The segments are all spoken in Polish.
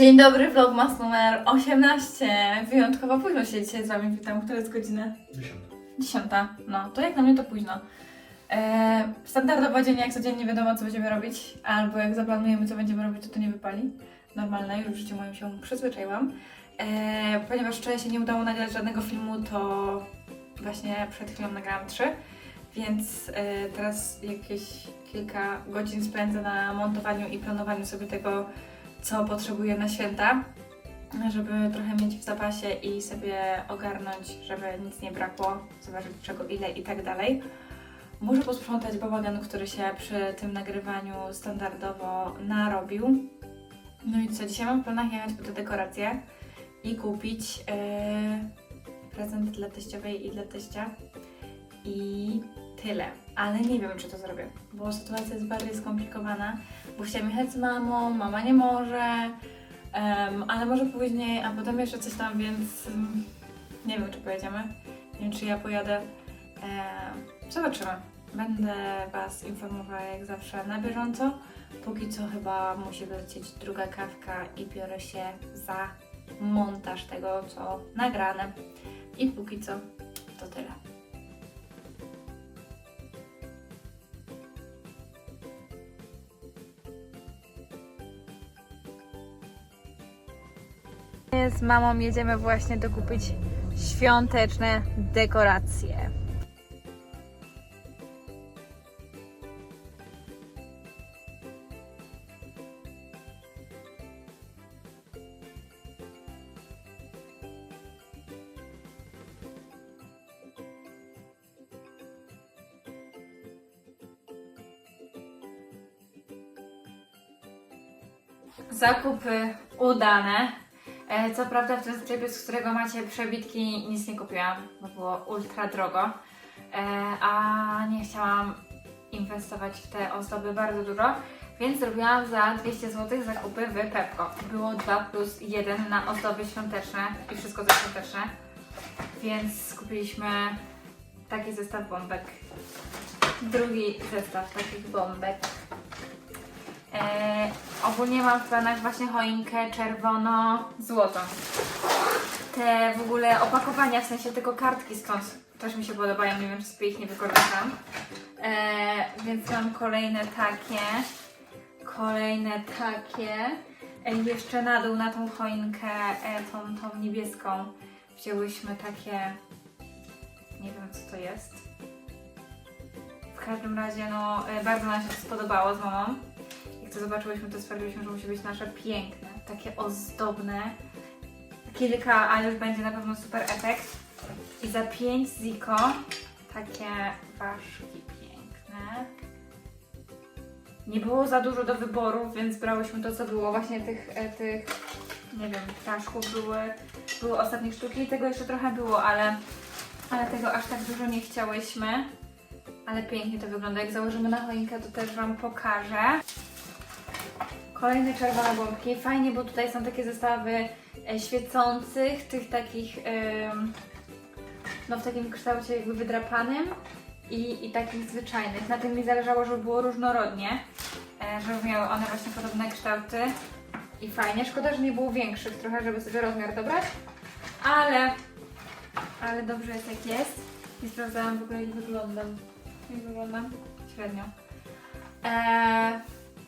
Dzień dobry, vlogmas numer 18. Wyjątkowo późno się dzisiaj z Wami witam. Która jest godzina? Dziesiąta. Dziesiąta. No, to jak na mnie to późno. Eee, standardowo dzień jak codziennie wiadomo co będziemy robić, albo jak zaplanujemy co będziemy robić, to to nie wypali. Normalne, już w życiu moim się przyzwyczaiłam. Eee, ponieważ wczoraj się nie udało nagrać żadnego filmu, to właśnie przed chwilą nagrałam trzy. Więc e, teraz jakieś kilka godzin spędzę na montowaniu i planowaniu sobie tego, co potrzebuję na święta, żeby trochę mieć w zapasie i sobie ogarnąć, żeby nic nie brakło, zobaczyć czego ile i tak dalej. Muszę posprzątać bałagan, który się przy tym nagrywaniu standardowo narobił. No i co, dzisiaj mam w planach jechać po te dekoracje i kupić yy, prezent dla teściowej i dla teścia. I tyle. Ale nie wiem, czy to zrobię, bo sytuacja jest bardziej skomplikowana, bo chciałam jechać z mamą, mama nie może, ale może później, a potem jeszcze coś tam, więc mm, nie wiem, czy pojedziemy. Nie wiem, czy ja pojadę. Em, zobaczymy. Będę Was informowała jak zawsze na bieżąco. Póki co chyba musi wlecieć druga kawka i biorę się za montaż tego, co nagrane. I póki co to tyle. Z mamą jedziemy właśnie dokupić świąteczne dekoracje. Zakupy udane. E, Co prawda w tym sklepie, z którego macie przebitki, nic nie kupiłam, bo było ultra drogo. E, A nie chciałam inwestować w te ozdoby bardzo dużo, więc zrobiłam za 200 zł zakupy w Pepko. Było 2 plus 1 na ozdoby świąteczne i wszystko to świąteczne. Więc kupiliśmy taki zestaw bombek. Drugi zestaw takich bombek. E, ogólnie mam w planach właśnie choinkę czerwono-złotą. Te w ogóle opakowania, w sensie tylko kartki skąd też mi się podobają, nie wiem czy sobie ich nie wykorzystam. E, więc mam kolejne takie, kolejne takie. E, jeszcze na dół na tą choinkę, e, tą, tą niebieską, wzięłyśmy takie, nie wiem co to jest. W każdym razie, no, e, bardzo nam się to spodobało z mamą. Jak to zobaczyłyśmy, to stwierdziliśmy, że musi być nasze piękne, takie ozdobne. Kilka, a już będzie na pewno super efekt. I za 5 ziko takie ważki piękne. Nie było za dużo do wyboru, więc brałyśmy to, co było. Właśnie tych, e, tych nie wiem, ptaszków były, były ostatnie sztuki. Tego jeszcze trochę było, ale, ale tego aż tak dużo nie chciałyśmy. Ale pięknie to wygląda. Jak założymy na choinkę, to też Wam pokażę. Kolejne czerwone bombki. Fajnie, bo tutaj są takie zestawy e, świecących, tych takich, no w takim kształcie jakby wydrapanym i, i takich zwyczajnych. Na tym mi zależało, żeby było różnorodnie, e, żeby miały one właśnie podobne kształty i fajnie. Szkoda, że nie było większych trochę, żeby sobie rozmiar dobrać, ale, ale dobrze jest jak jest. Nie sprawdzałam w ogóle jak wyglądam. Jak wyglądam? Średnio. Eee,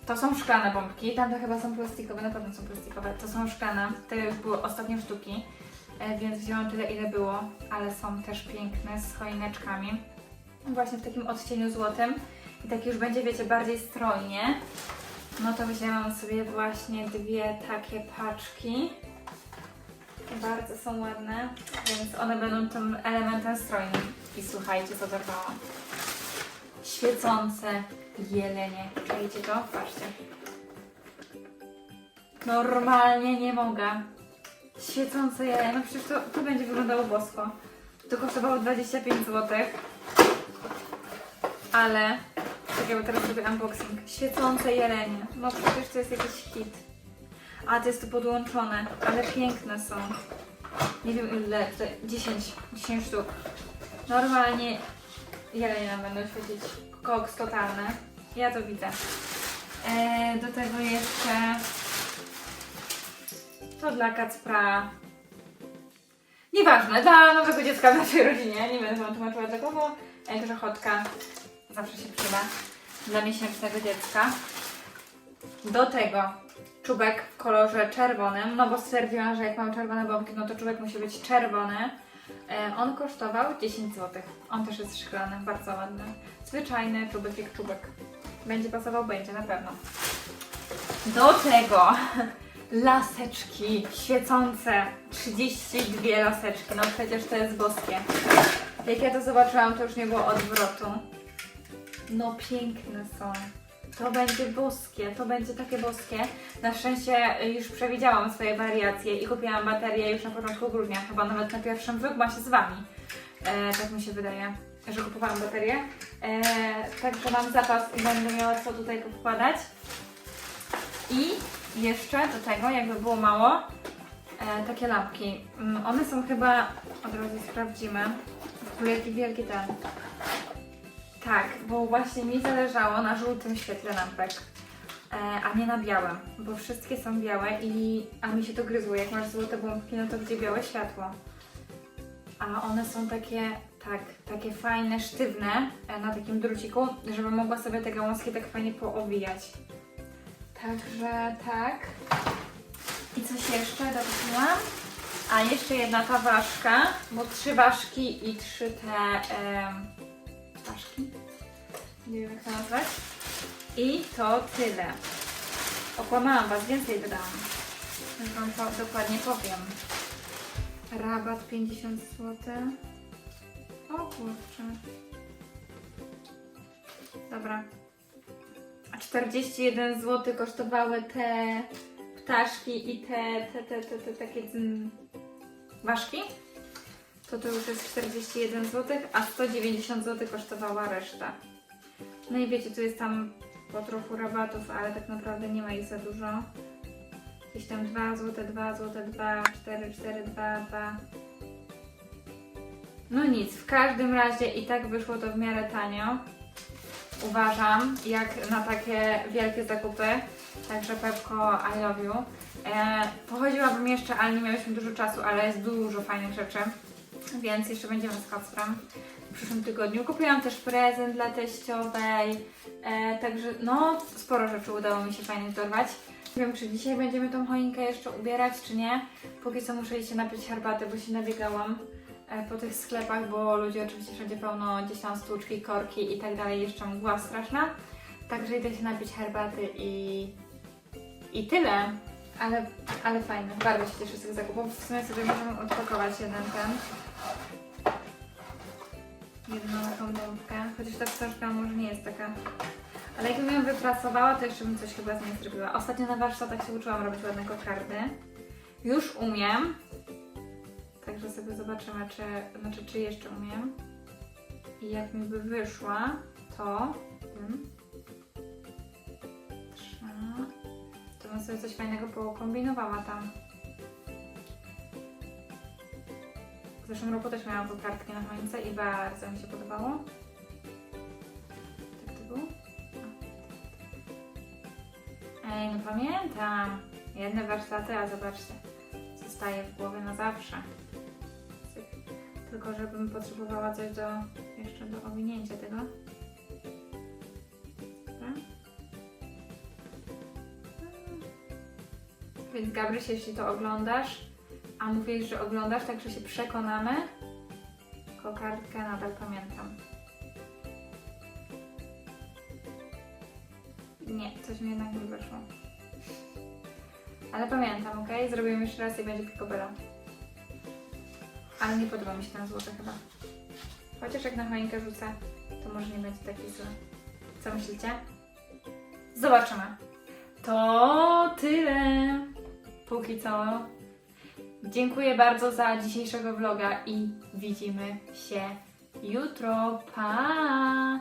to są szklane bombki, tamte chyba są plastikowe, na pewno są plastikowe. To są szklane, te już były ostatnie sztuki, e, więc wzięłam tyle ile było, ale są też piękne z choineczkami. Właśnie w takim odcieniu złotym. I tak już będzie, wiecie, bardziej strojnie. No to wzięłam sobie właśnie dwie takie paczki. Bardzo są ładne, więc one będą tym elementem strojnym. I słuchajcie, co dorwałam świecące jelenie. Czujecie to? Patrzcie. Normalnie nie mogę. Świecące jelenie. No przecież to, to będzie wyglądało bosko. To kosztowało 25 zł. Ale... Czekaj, bo teraz robię unboxing. Świecące jelenie. No przecież to jest jakiś hit. A, to jest tu podłączone. Ale piękne są. Nie wiem ile, to 10, 10 sztuk. Normalnie jelenie nam będą świecić. Koks totalny. Ja to widzę. E, do tego jeszcze to dla Kacpra. Nieważne, dla nowego dziecka w naszej rodzinie. Nie będę wam tłumaczyła kogo. E, Grzechotka zawsze się przyda dla miesięcznego dziecka. Do tego czubek w kolorze czerwonym, no bo stwierdziłam, że jak mam czerwone bombki, no to czubek musi być czerwony. E, on kosztował 10 zł. On też jest szklany, bardzo ładny. Zwyczajny czubek jak czubek. Będzie pasował, będzie na pewno. Do tego laseczki świecące. 32 laseczki. No przecież to jest boskie. Jak ja to zobaczyłam, to już nie było odwrotu. No piękne są. To będzie boskie, to będzie takie boskie. Na szczęście już przewidziałam swoje wariacje i kupiłam baterię już na początku grudnia, chyba nawet na pierwszym wygmasie z Wami. E, tak mi się wydaje, że kupowałam baterię. E, także mam zapas i będę miała co tutaj powkładać. I jeszcze do tego, jakby było mało, e, takie lampki. Mm, One są chyba, od razu sprawdzimy, w ogóle jaki wielki ten. Tak, bo właśnie mi zależało na żółtym świetle lampek, e, a nie na białym, bo wszystkie są białe i a mi się to gryzło. Jak masz złote bombki, no to gdzie białe światło? A one są takie, tak, takie fajne, sztywne e, na takim druciku, żeby mogła sobie te gałązki tak fajnie poowijać. Także tak. I coś jeszcze dotknęłam? A jeszcze jedna ta ważka, bo trzy ważki i trzy te ważki. Nie wiem jak to nazwać. I to tyle. Okłamałam Was, więcej wydałam. Już Wam to dokładnie powiem. Rabat 50 zł. O kurczę. Dobra. A 41 zł kosztowały te ptaszki i te, te, te, te, te takie dzn, ważki. To to już jest 41 zł, a 190 zł kosztowała reszta. No i wiecie, tu jest tam po trochu rabatów, ale tak naprawdę nie ma ich za dużo. Jakieś tam 2 zł, 2 zł, 2, 4, 4, 2, 2. No nic, w każdym razie i tak wyszło to w miarę tanio. Uważam, jak na takie wielkie zakupy. Także Pepko, I love you. E, pochodziłabym jeszcze, ale nie miałyśmy dużo czasu, ale jest dużo fajnych rzeczy. Więc jeszcze będziemy z Kacprem w przyszłym tygodniu. Kupiłam też prezent dla teściowej. E, także no, sporo rzeczy udało mi się fajnych dorwać. Nie wiem, czy dzisiaj będziemy tą choinkę jeszcze ubierać, czy nie. Póki co muszę się napić herbaty, bo się nabiegałam e, po tych sklepach, bo ludzie oczywiście wszędzie pełno gdzieś tam stłuczki, korki i tak dalej, jeszcze mgła straszna. Także idę się napić herbaty i, i tyle. Ale, ale fajne, bardzo się cieszę z tych zakupów. W sumie sobie możemy odpakować jeden ten. Jedną taką bombkę, chociaż ta wstążka może nie jest taka ale jakbym ją wypracowała, to jeszcze bym coś chyba z niej zrobiła. Ostatnio na warsztatach się uczyłam robić ładne kokardy. Już umiem. Także sobie zobaczymy, czy, znaczy, czy jeszcze umiem. I jak mi by wyszła, to... Hmm, sobie coś fajnego pokombinowała tam. W zeszłym roku też miałam kokardki na choince i bardzo mi się podobało. Tak to było? Ej, no pamiętam. Jedne warsztaty, a zobaczcie, zostaje w głowie na zawsze. Tylko żebym potrzebowała coś do, jeszcze do owinięcia tego. Dobra. Więc Gabryś, jeśli to oglądasz, a mówisz, że oglądasz, także się przekonamy, kokardkę nadal pamiętam. Nie, coś mi jednak nie wyszło. Ale pamiętam, ok? Zrobimy jeszcze raz i będzie picobello. Ale nie podoba mi się ten złoty chyba. Chociaż jak na choinkę rzucę, to może nie będzie taki zły. Co myślicie? Zobaczymy. To tyle. Póki co. Dziękuję bardzo za dzisiejszego vloga i widzimy się jutro. Pa!